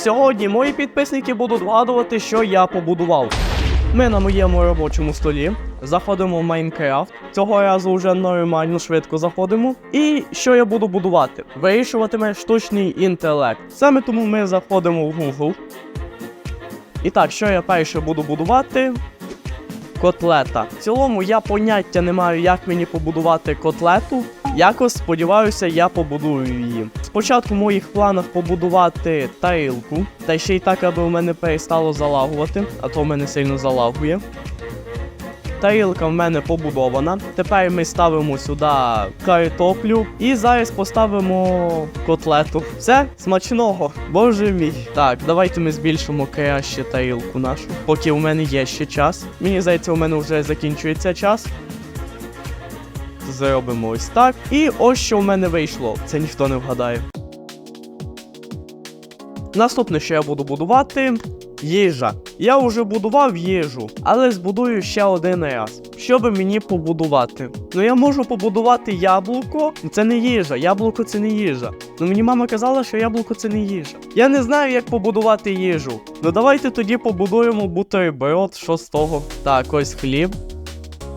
Сьогодні мої підписники будуть вгадувати, що я побудував. Ми на моєму робочому столі заходимо в Майнкрафт. Цього разу вже нормально швидко заходимо. І що я буду будувати? Вирішуватиме штучний інтелект. Саме тому ми заходимо в Google. І так, що я перше буду будувати? Котлета. В цілому я поняття не маю, як мені побудувати котлету. Якось сподіваюся, я побудую її. Спочатку в моїх планах побудувати тарілку, та ще й так, аби у мене перестало залагувати, а то в мене сильно залагує. Тарілка в мене побудована. Тепер ми ставимо сюди картоплю і зараз поставимо котлету. Все, смачного, боже мій. Так, давайте ми збільшимо краще тарілку нашу, поки у мене є ще час. Мені здається, у мене вже закінчується час. Зробимо ось так. І ось що в мене вийшло. Це ніхто не вгадає. Наступне, що я буду будувати, їжа. Я вже будував їжу, але збудую ще один раз. Що би мені побудувати? Ну я можу побудувати яблуко. Це не їжа. Яблуко це не їжа. Ну мені мама казала, що яблуко це не їжа. Я не знаю, як побудувати їжу. Ну давайте тоді побудуємо бутерброд, того. Так, ось хліб.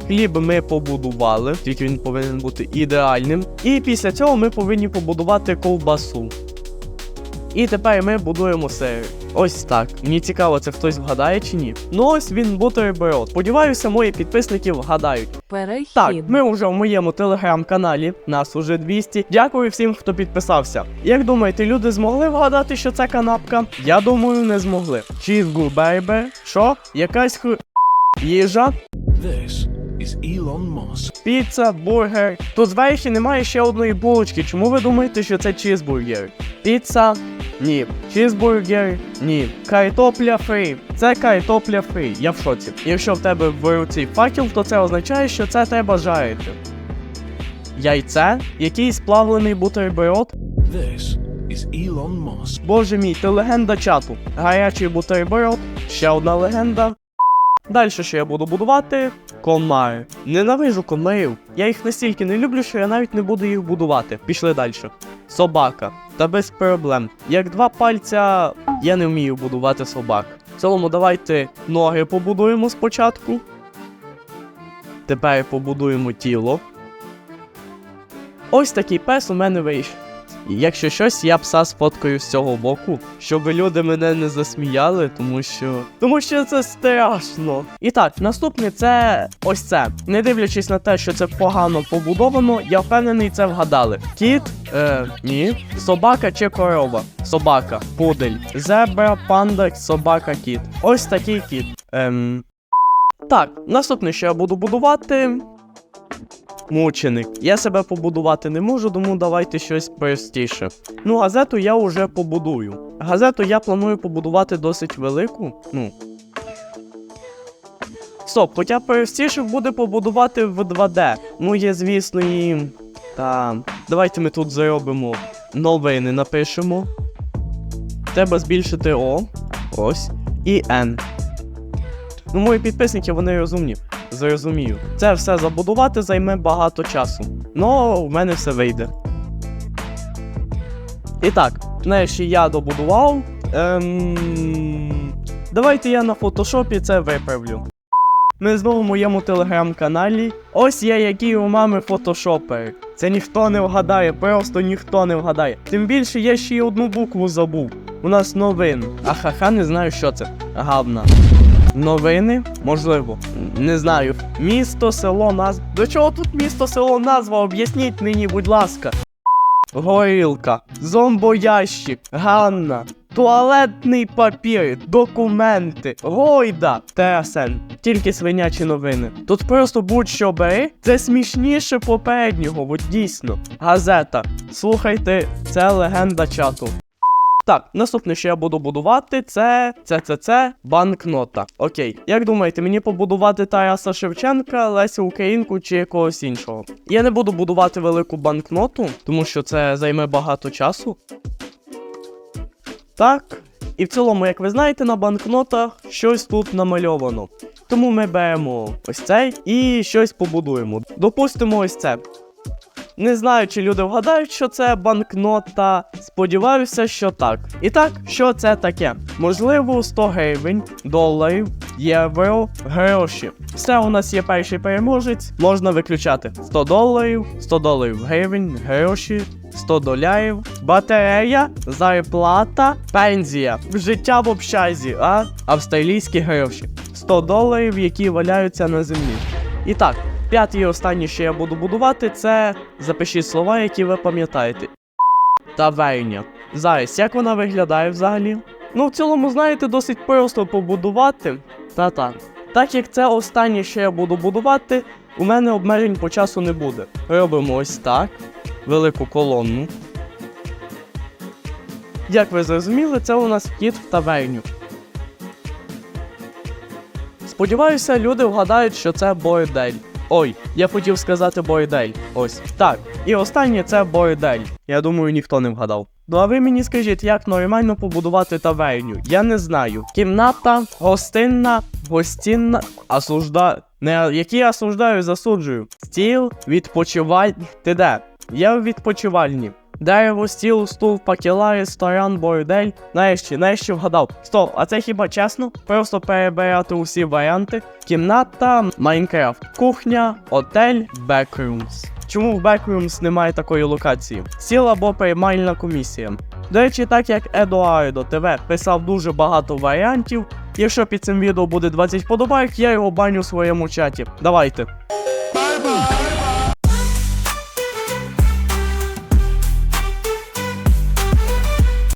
Хліб ми побудували, тільки він повинен бути ідеальним. І після цього ми повинні побудувати ковбасу. І тепер ми будуємо сир. Ось так. Мені цікаво, це хтось вгадає чи ні. Ну ось він бутерброд. Сподіваюся, мої підписники вгадають. Перехід. Так, ми вже в моєму телеграм-каналі, нас уже 200. Дякую всім, хто підписався. Як думаєте, люди змогли вгадати, що це канапка? Я думаю, не змогли. Чізбургер, що? Якась ху... їжа, This. Піца, бургер. Тут зверху немає ще одної булочки. Чому ви думаєте, що це чізбургер? Піца? Ні. Чізбургер? Ні. Картопля фрі. Це картопля фрі. Я в шоці. Якщо в тебе в руці факел, то це означає, що це треба жарити. Яйце, якийсь плавлений бутерброд. This is Elon Musk. Боже мій, ти легенда чату. Гарячий бутерброд, ще одна легенда. Далі, що я буду будувати? Комари. Ненавижу комарів. Я їх настільки не люблю, що я навіть не буду їх будувати. Пішли далі. Собака. Та без проблем. Як два пальця, я не вмію будувати собак. В цілому, давайте ноги побудуємо спочатку. Тепер побудуємо тіло. Ось такий пес у мене вийшов. Якщо щось, я пса сфоткаю з цього боку, щоб люди мене не засміяли, тому що. Тому що це страшно. І так, наступне це ось це. Не дивлячись на те, що це погано побудовано, я впевнений, це вгадали. Кіт, е, ні. Собака чи корова? Собака, пудель, зебра, панда, собака, кіт. Ось такий кіт. Ем. Так, наступне, що я буду будувати. Мученик. Я себе побудувати не можу, тому давайте щось простіше. Ну, газету я вже побудую. Газету я планую побудувати досить велику. Ну. Стоп, хоча простіше буде побудувати в 2D. Ну, є, звісно, і. Та. Давайте ми тут зробимо новини, напишемо. Треба збільшити О. Ось. І N. Ну, мої підписники, вони розумні. Зрозумію. Це все забудувати займе багато часу. Ну, в мене все вийде. І так, нарешті я добудував. Ем... Давайте я на фотошопі це виправлю. Ми знову в моєму телеграм-каналі. Ось я, який у мами фотошопер. Це ніхто не вгадає, просто ніхто не вгадає. Тим більше я ще й одну букву забув. У нас новин. Ахаха, не знаю, що це. Гавна. Новини? Можливо. Не знаю. Місто, село, назва. До чого тут місто, село, назва? Об'ясніть мені, будь ласка. Горілка, зомбоящик, Ганна, туалетний папір, документи, гойда, ТСН. Тільки свинячі новини. Тут просто будь-що бери, це смішніше попереднього, от дійсно. Газета. Слухайте, це легенда чату. Так, наступне, що я буду будувати, це це, це, це банкнота. Окей. Як думаєте, мені побудувати Тараса Шевченка, Лесю Українку чи якогось іншого? Я не буду будувати велику банкноту, тому що це займе багато часу. Так. І в цілому, як ви знаєте, на банкнотах щось тут намальовано. Тому ми беремо ось цей і щось побудуємо. Допустимо ось це. Не знаю, чи люди вгадають, що це банкнота. Сподіваюся, що так. І так, що це таке? Можливо, 100 гривень, доларів, євро, гроші. Все, у нас є перший переможець, можна виключати 100 доларів, 100 доларів гривень, гроші. 100 долярів, батарея, зарплата, пензія, життя в общазі, а австралійські гроші. 100 доларів, які валяються на землі. І так, п'ятий і останній, що я буду будувати, це запишіть слова, які ви пам'ятаєте. Таверня. Зараз, як вона виглядає взагалі? Ну, в цілому, знаєте, досить просто побудувати. Та-та. Так як це останнє, що я буду будувати, у мене обмежень по часу не буде. Робимо ось так. Велику колонну. Як ви зрозуміли, це у нас вхід в таверню. Сподіваюся, люди вгадають, що це бордель. Ой, я хотів сказати бордель. Ось. Так. І останнє це бордель. Я думаю, ніхто не вгадав. Ну а ви мені скажіть, як нормально побудувати таверню? Я не знаю. Кімната, гостинна, гостінна, осужда... Не, які я осуждаю, засуджую. Стіл, відпочиваль... Ти де? Я в відпочивальні. Дерево, стіл, стул, пакела, ресторан, бордель. Нарешті, нарешті вгадав. Стоп, а це хіба чесно? Просто перебирати усі варіанти. Кімната, Майнкрафт, кухня, отель, бекрумс. Чому в Backrooms немає такої локації? Сіл або приймальна комісія. До речі, так як Едуардо ТВ писав дуже багато варіантів. Якщо під цим відео буде 20 подобайок, я його баню в своєму чаті. Давайте.